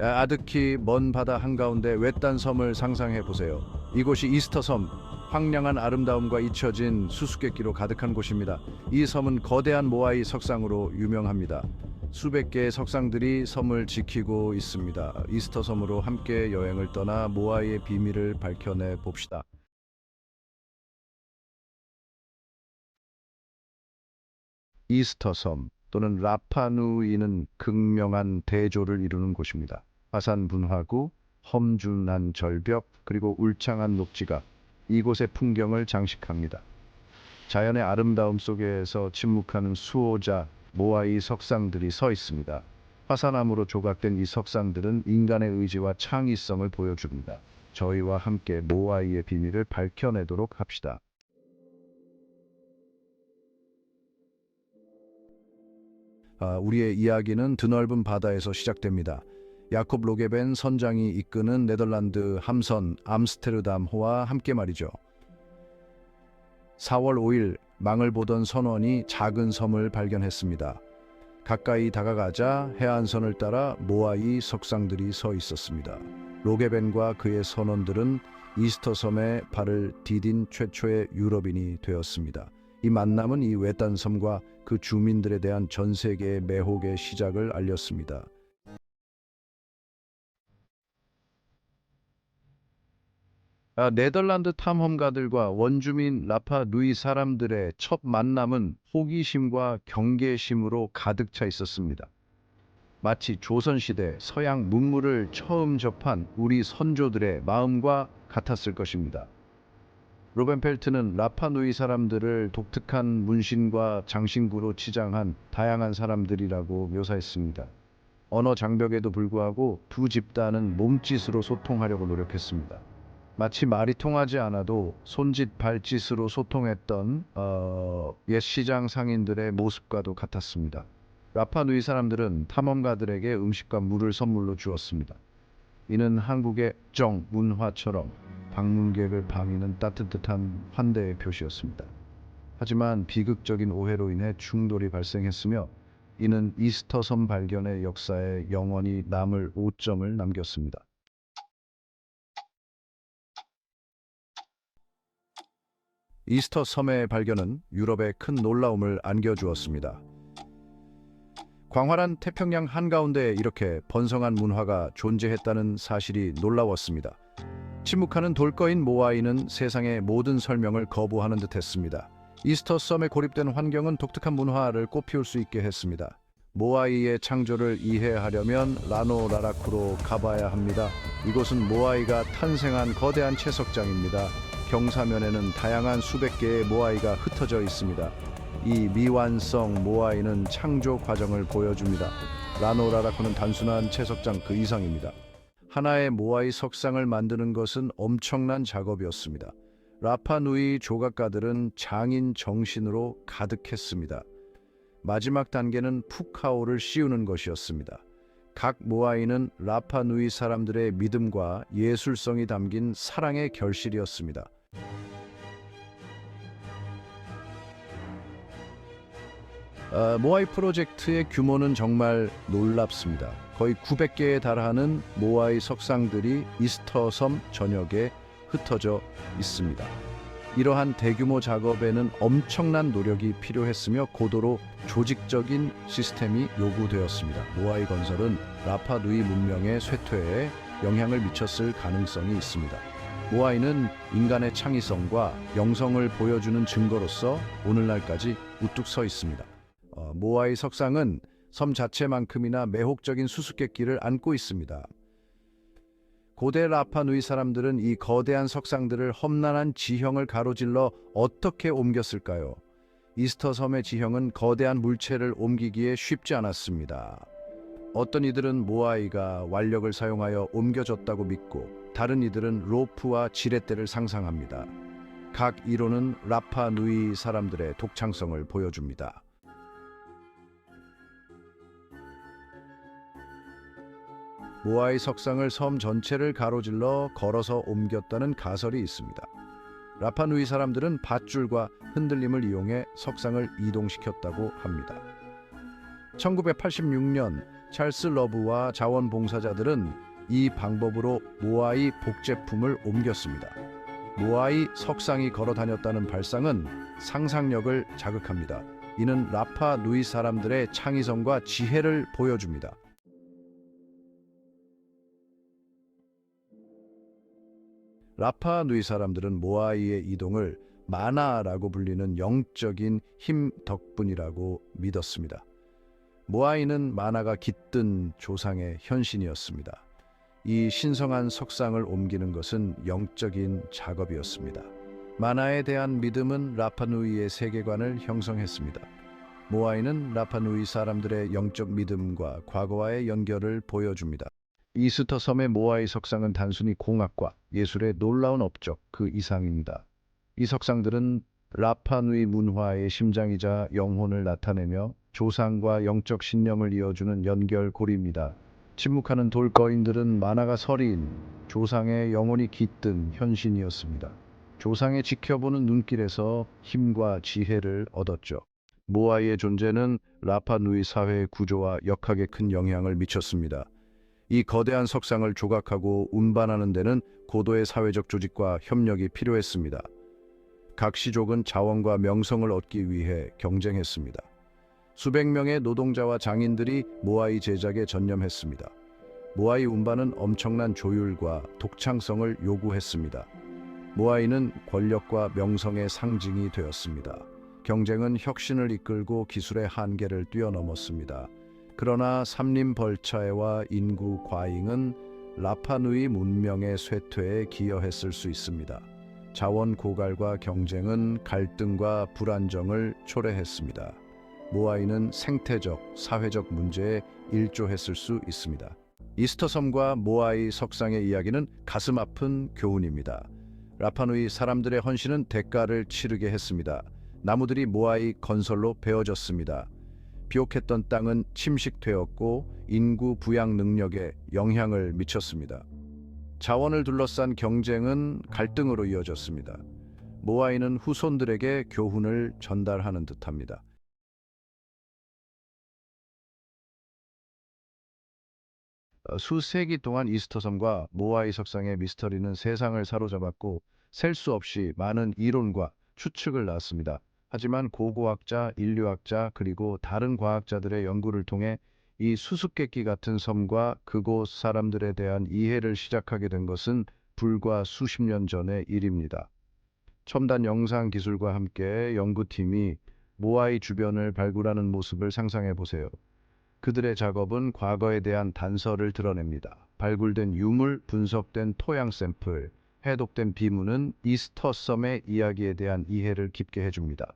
아득히 먼 바다 한가운데 외딴 섬을 상상해 보세요. 이곳이 이스터 섬, 황량한 아름다움과 잊혀진 수수께끼로 가득한 곳입니다. 이 섬은 거대한 모아이 석상으로 유명합니다. 수백 개의 석상들이 섬을 지키고 있습니다. 이스터 섬으로 함께 여행을 떠나 모아이의 비밀을 밝혀내 봅시다. 이스터 섬 또는 라파누이는 극명한 대조를 이루는 곳입니다. 화산 분화구, 험준한 절벽, 그리고 울창한 녹지가 이곳의 풍경을 장식합니다. 자연의 아름다움 속에서 침묵하는 수호자 모아이 석상들이 서 있습니다. 화산암으로 조각된 이 석상들은 인간의 의지와 창의성을 보여줍니다. 저희와 함께 모아이의 비밀을 밝혀내도록 합시다. 아, 우리의 이야기는 드넓은 바다에서 시작됩니다. 야콥 로게벤 선장이 이끄는 네덜란드 함선 암스테르담호와 함께 말이죠. 4월 5일 망을 보던 선원이 작은 섬을 발견했습니다. 가까이 다가가자 해안선을 따라 모아이 석상들이 서 있었습니다. 로게벤과 그의 선원들은 이스터 섬에 발을 디딘 최초의 유럽인이 되었습니다. 이 만남은 이 외딴 섬과 그 주민들에 대한 전 세계의 매혹의 시작을 알렸습니다. 네덜란드 탐험가들과 원주민 라파 누이 사람들의 첫 만남은 호기심과 경계심으로 가득 차 있었습니다. 마치 조선시대 서양 문물을 처음 접한 우리 선조들의 마음과 같았을 것입니다. 로벤펠트는 라파누이 사람들을 독특한 문신과 장신구로 치장한 다양한 사람들이라고 묘사했습니다. 언어 장벽에도 불구하고 두 집단은 몸짓으로 소통하려고 노력했습니다. 마치 말이 통하지 않아도 손짓 발짓으로 소통했던 어, 옛 시장 상인들의 모습과도 같았습니다. 라파누이 사람들은 탐험가들에게 음식과 물을 선물로 주었습니다. 이는 한국의 정 문화처럼 방문객을 방위는 따뜻한 환대의 표시였습니다. 하지만 비극적인 오해로 인해 충돌이 발생했으며 이는 이스터 섬 발견의 역사에 영원히 남을 오점을 남겼습니다. 이스터 섬의 발견은 유럽에 큰 놀라움을 안겨주었습니다. 광활한 태평양 한가운데 이렇게 번성한 문화가 존재했다는 사실이 놀라웠습니다. 침묵하는 돌거인 모아이는 세상의 모든 설명을 거부하는 듯했습니다. 이스터 섬에 고립된 환경은 독특한 문화를 꽃피울 수 있게 했습니다. 모아이의 창조를 이해하려면 라노 라라쿠로 가봐야 합니다. 이곳은 모아이가 탄생한 거대한 채석장입니다. 경사면에는 다양한 수백 개의 모아이가 흩어져 있습니다. 이 미완성 모아이는 창조 과정을 보여줍니다. 라노라라코는 단순한 채석장 그 이상입니다. 하나의 모아이 석상을 만드는 것은 엄청난 작업이었습니다. 라파누이 조각가들은 장인 정신으로 가득했습니다. 마지막 단계는 푸카오를 씌우는 것이었습니다. 각 모아이는 라파누이 사람들의 믿음과 예술성이 담긴 사랑의 결실이었습니다. 어, 모아이 프로젝트의 규모는 정말 놀랍습니다. 거의 900개에 달하는 모아이 석상들이 이스터 섬 전역에 흩어져 있습니다. 이러한 대규모 작업에는 엄청난 노력이 필요했으며 고도로 조직적인 시스템이 요구되었습니다. 모아이 건설은 라파 누이 문명의 쇠퇴에 영향을 미쳤을 가능성이 있습니다. 모아이는 인간의 창의성과 영성을 보여주는 증거로서 오늘날까지 우뚝 서 있습니다. 어, 모아이 석상은 섬 자체만큼이나 매혹적인 수수께끼를 안고 있습니다. 고대 라파누이 사람들은 이 거대한 석상들을 험난한 지형을 가로질러 어떻게 옮겼을까요? 이스터 섬의 지형은 거대한 물체를 옮기기에 쉽지 않았습니다. 어떤 이들은 모아이가 완력을 사용하여 옮겨졌다고 믿고 다른 이들은 로프와 지렛대를 상상합니다. 각 이론은 라파 누이 사람들의 독창성을 보여줍니다. 모아이 석상을 섬 전체를 가로질러 걸어서 옮겼다는 가설이 있습니다. 라파누이 사람들은 밧줄과 흔들림을 이용해 석상을 이동시켰다고 합니다. 1986년 찰스 러브와 자원봉사자들은 이 방법으로 모아이 복제품을 옮겼습니다. 모아이 석상이 걸어 다녔다는 발상은 상상력을 자극합니다. 이는 라파 누이 사람들의 창의성과 지혜를 보여줍니다. 라파 누이 사람들은 모아이의 이동을 마나라고 불리는 영적인 힘 덕분이라고 믿었습니다. 모아이는 마나가 깃든 조상의 현신이었습니다. 이 신성한 석상을 옮기는 것은 영적인 작업이었습니다. 마나에 대한 믿음은 라파누이의 세계관을 형성했습니다. 모아이는 라파누이 사람들의 영적 믿음과 과거와의 연결을 보여줍니다. 이스터 섬의 모아이 석상은 단순히 공학과 예술의 놀라운 업적 그 이상입니다. 이 석상들은 라파누이 문화의 심장이자 영혼을 나타내며 조상과 영적 신념을 이어주는 연결고리입니다. 침묵하는 돌거인들은 만화가 서린 조상의 영혼이 깃든 현신이었습니다. 조상의 지켜보는 눈길에서 힘과 지혜를 얻었죠. 모아이의 존재는 라파누이 사회의 구조와 역학에 큰 영향을 미쳤습니다. 이 거대한 석상을 조각하고 운반하는 데는 고도의 사회적 조직과 협력이 필요했습니다. 각 시족은 자원과 명성을 얻기 위해 경쟁했습니다. 수백 명의 노동자와 장인들이 모아이 제작에 전념했습니다. 모아이 운반은 엄청난 조율과 독창성을 요구했습니다. 모아이는 권력과 명성의 상징이 되었습니다. 경쟁은 혁신을 이끌고 기술의 한계를 뛰어넘었습니다. 그러나 삼림 벌차해와 인구 과잉은 라파누이 문명의 쇠퇴에 기여했을 수 있습니다. 자원 고갈과 경쟁은 갈등과 불안정을 초래했습니다. 모아이는 생태적, 사회적 문제에 일조했을 수 있습니다. 이스터 섬과 모아이 석상의 이야기는 가슴 아픈 교훈입니다. 라파누이 사람들의 헌신은 대가를 치르게 했습니다. 나무들이 모아이 건설로 베어졌습니다. 비옥했던 땅은 침식되었고 인구 부양 능력에 영향을 미쳤습니다. 자원을 둘러싼 경쟁은 갈등으로 이어졌습니다. 모아이는 후손들에게 교훈을 전달하는 듯합니다. 수세기 동안 이스터섬과 모아이 석상의 미스터리는 세상을 사로잡았고 셀 수 없이 많은 이론과 추측을 낳았습니다. 하지만 고고학자, 인류학자 그리고 다른 과학자들의 연구를 통해 이 수수께끼 같은 섬과 그곳 사람들에 대한 이해를 시작하게 된 것은 불과 수십 년 전의 일입니다. 첨단 영상 기술과 함께 연구팀이 모아이 주변을 발굴하는 모습을 상상해 보세요. 그들의 작업은 과거에 대한 단서를 드러냅니다. 발굴된 유물, 분석된 토양 샘플, 해독된 비문은 이스터 섬의 이야기에 대한 이해를 깊게 해줍니다.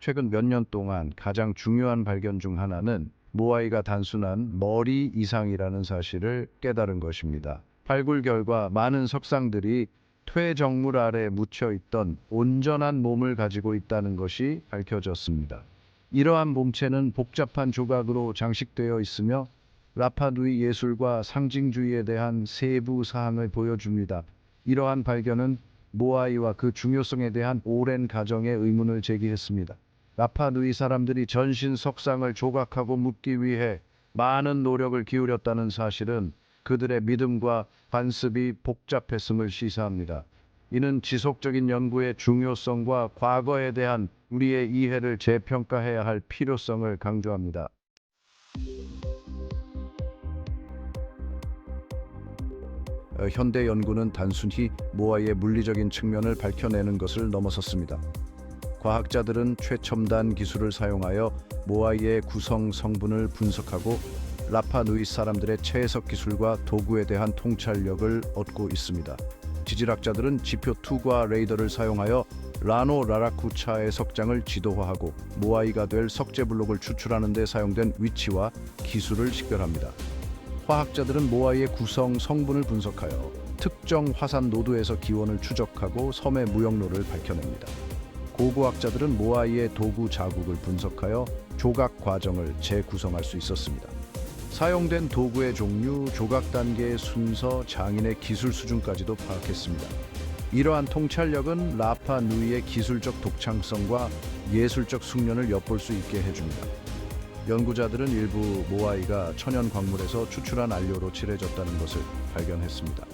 최근 몇 년 동안 가장 중요한 발견 중 하나는 모아이가 단순한 머리 이상이라는 사실을 깨달은 것입니다. 발굴 결과 많은 석상들이 퇴적물 아래 묻혀 있던 온전한 몸을 가지고 있다는 것이 밝혀졌습니다. 이러한 몸체는 복잡한 조각으로 장식되어 있으며 라파누이 예술과 상징주의에 대한 세부 사항을 보여줍니다. 이러한 발견은 모아이와 그 중요성에 대한 오랜 가정의 의문을 제기했습니다. 라파누이 사람들이 전신 석상을 조각하고 묻기 위해 많은 노력을 기울였다는 사실은 그들의 믿음과 관습이 복잡했음을 시사합니다. 이는 지속적인 연구의 중요성과 과거에 대한 우리의 이해를 재평가해야 할 필요성을 강조합니다. 어, 현대 연구는 단순히 모아이의 물리적인 측면을 밝혀내는 것을 넘어섰습니다. 과학자들은 최첨단 기술을 사용하여 모아이의 구성 성분을 분석하고 라파누이 사람들의 채해석 기술과 도구에 대한 통찰력을 얻고 있습니다. 지질학자들은 지표 투과 레이더를 사용하여 라노 라라쿠차의 석장을 지도화하고 모아이가 될 석재 블록을 추출하는 데 사용된 위치와 기술을 식별합니다. 화학자들은 모아이의 구성 성분을 분석하여 특정 화산 노드에서 기원을 추적하고 섬의 무역로를 밝혀냅니다. 고고학자들은 모아이의 도구 자국을 분석하여 조각 과정을 재구성할 수 있었습니다. 사용된 도구의 종류, 조각 단계의 순서, 장인의 기술 수준까지도 파악했습니다. 이러한 통찰력은 라파 누이의 기술적 독창성과 예술적 숙련을 엿볼 수 있게 해줍니다. 연구자들은 일부 모아이가 천연 광물에서 추출한 안료로 칠해졌다는 것을 발견했습니다.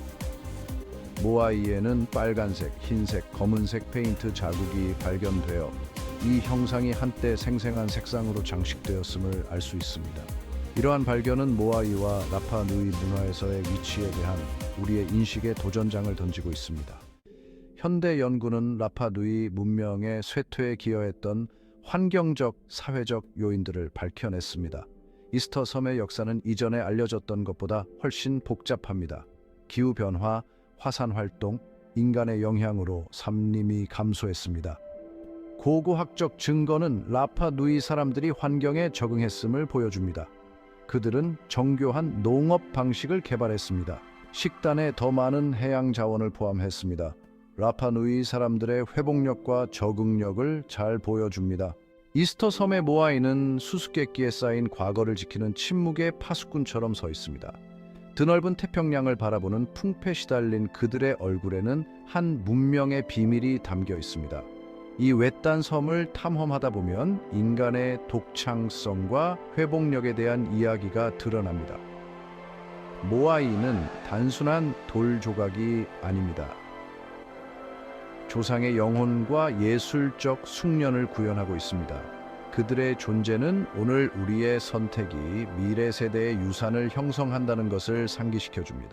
모아이에는 빨간색, 흰색, 검은색 페인트 자국이 발견되어 이 형상이 한때 생생한 색상으로 장식되었음을 알 수 있습니다. 이러한 발견은 모아이와 라파누이 문화에서의 위치에 대한 우리의 인식에 도전장을 던지고 있습니다. 현대 연구는 라파누이 문명의 쇠퇴에 기여했던 환경적, 사회적 요인들을 밝혀냈습니다. 이스터 섬의 역사는 이전에 알려졌던 것보다 훨씬 복잡합니다. 기후 변화, 화산 활동, 인간의 영향으로 산림이 감소했습니다. 고고학적 증거는 라파누이 사람들이 환경에 적응했음을 보여줍니다. 그들은 정교한 농업 방식을 개발했습니다. 식단에 더 많은 해양 자원을 포함했습니다. 라파누이 사람들의 회복력과 적응력을 잘 보여줍니다. 이스터 섬의 모아이는 수수께끼에 쌓인 과거를 지키는 침묵의 파수꾼처럼 서 있습니다. 드넓은 태평양을 바라보는 풍패 시달린 그들의 얼굴에는 한 문명의 비밀이 담겨 있습니다. 이 외딴 섬을 탐험하다 보면 인간의 독창성과 회복력에 대한 이야기가 드러납니다. 모아이는 단순한 돌 조각이 아닙니다. 조상의 영혼과 예술적 숙련을 구현하고 있습니다. 그들의 존재는 오늘 우리의 선택이 미래 세대의 유산을 형성한다는 것을 상기시켜 줍니다.